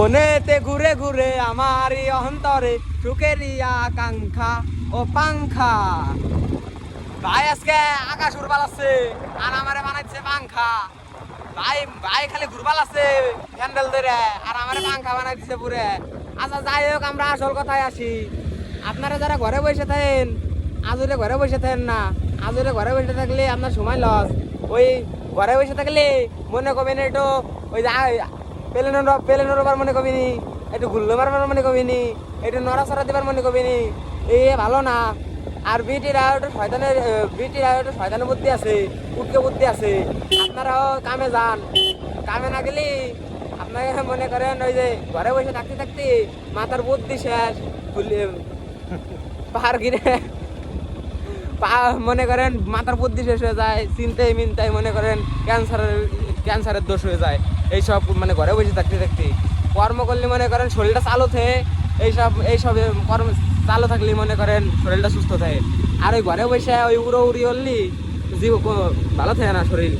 মনেতে ঘুরে ঘুরে আমার অন্তরে সুখেরই আকাঙ্ক্ষা ও পাংখা। ভাই, আজকে আকাশ উড়বাল আছে আর আমারে বানাইছে পাংখা। ভাই ভাই খালি ঘুরবাল আছে হ্যান্ডেল ধরে আর আমারে পাংখা বানাই দিছে পুরে। আচ্ছা যাই হোক, আমরা আসল কথায় আসি। আপনারা যারা ঘরে বসে থাকেন, আজুরে ঘরে বসে থাকেন না, আজুরে ঘরে বসে থাকলে আপনার সময় লস ওই ঘরে বসে থাকলে মনে করবেন একটু ওই পেলেনোর পেলেনোর ওবার মনে কবিনি একটু গুল্লো মারবার মনে কবিনি একটু নড়াচড়া দেবার মনে কবিনি এই ভালো না। আর বিটিরা একটু শয়তানের বিটিরা একটু শয়তানের বুদ্ধি আছে, উটকে বুদ্ধি আছে। আপনারাও কামে যান। কামে না গেলে আপনাকে মনে করেন ওই যে ঘরে বসে থাকতে থাকতে মাথার বুদ্ধি শেষ। পাহাড় গিরে মনে করেন মাথার বুদ্ধি শেষ হয়ে যায়, চিন্তায় মিনতায় মনে করেন ক্যান্সারের ক্যান্সারের দোষ হয়ে যায়। এইসব মানে ঘরে বসে থাকতে থাকতে। কর্ম করলে মনে করেন শরীরটা চালু থাকে, এইসব এইসব কর্ম চালু থাকলে মনে করেন শরীরটা সুস্থ থাকে। আর ওই ঘরে বসে ওই উড়ো উড়ি হলি জীব ভালো থাকে না শরীর।